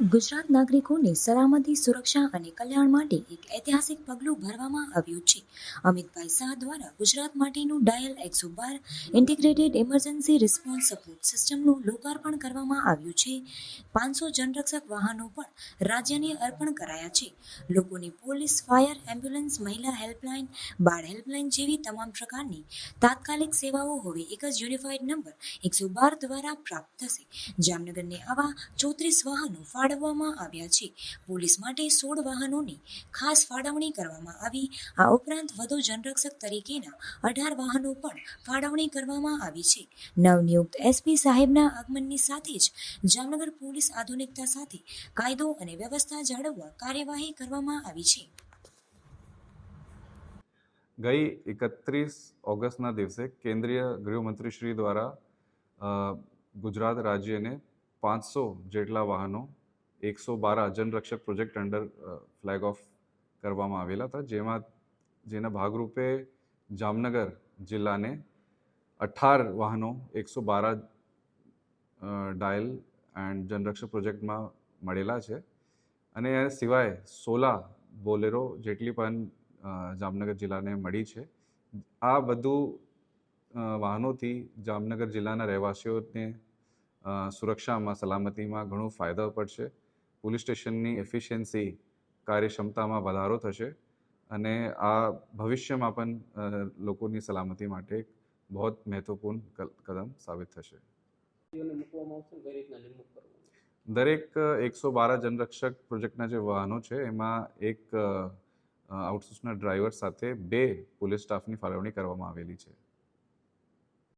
ગુજરાત નાગરિકોને સલામતી, સુરક્ષા અને કલ્યાણ માટે એક ઐતિહાસિક પગલું ભરવામાં આવ્યું છે. અમિતભાઈ શાહ દ્વારા ગુજરાત માટેનું ડાયલ એકસો બાર ઇન્ટિગ્રેટેડ ઇમરજન્સી રિસ્પોન્સ સપોર્ટ સિસ્ટમનું લોકાર્પણ કરવામાં આવ્યું છે. પાંચસો જનરક્ષક વાહનો પણ રાજ્યને અર્પણ કરાયા છે. લોકોને પોલીસ, ફાયર એમ્બ્યુલન્સ, મહિલા હેલ્પલાઇન, બાળ હેલ્પલાઇન જેવી તમામ પ્રકારની તાત્કાલિક સેવાઓ હવે એક જ યુનિફાઈડ નંબર એકસો બાર દ્વારા પ્રાપ્ત થશે. જામનગરને આવા ચોત્રીસ વાહનો ફાળવવામાં આવ્યા છે. પોલીસ માટે સોળ વાહનોની ખાસ ફાળવણી કરવામાં આવી. આ ઉપરાંત વધુ જનરક્ષક તરીકેના અઢાર વાહનો પણ ફાળવણી કરવામાં આવી છે. નવનિયુક્ત એસપી સાહેબના આગમનની સાથે જ જામનગર પોલીસ આધુનિકતા સાથે કાયદો અને વ્યવસ્થા જાળવવા કાર્યવાહી કરવામાં આવી છે. ગઈ એકત્રીસ ઓગસ્ટના દિવસે કેન્દ્રીય ગૃહમંત્રી શ્રી દ્વારા ગુજરાત રાજ્યને પાંચસો જેટલા વાહનો એકસો બારા Janrakshak project under flag off કરવામાં આવેલા હતા, જેમાં, જેના ભાગરૂપે જામનગર જિલ્લાને અઠાર વાહનો એકસો બાર ડાયલ એન્ડ જનરક્ષક પ્રોજેક્ટમાં મળેલા છે. અને એ સિવાય સોલા બોલેરો જેટલી પણ જામનગર જિલ્લાને મળી છે. આ બધું વાહનોથી જામનગર જિલ્લાના રહેવાસીઓને સુરક્ષામાં, સલામતીમાં ઘણો ફાયદો પડશે. પોલીસ સ્ટેશનની એફિશિયન્સી કાર્યક્ષમતામાં વધારો થશે અને આ ભવિષ્યમાં પણ લોકોની સલામતી માટે એક બહુ મહત્વપૂર્ણ કદમ સાબિત થશે. દરેક એકસો બાર જનરક્ષક પ્રોજેક્ટના જે વાહનો છે એમાં એક આઉટસોર્સના ડ્રાઈવર સાથે બે પોલીસ સ્ટાફની ફાળવણી કરવામાં આવેલી છે.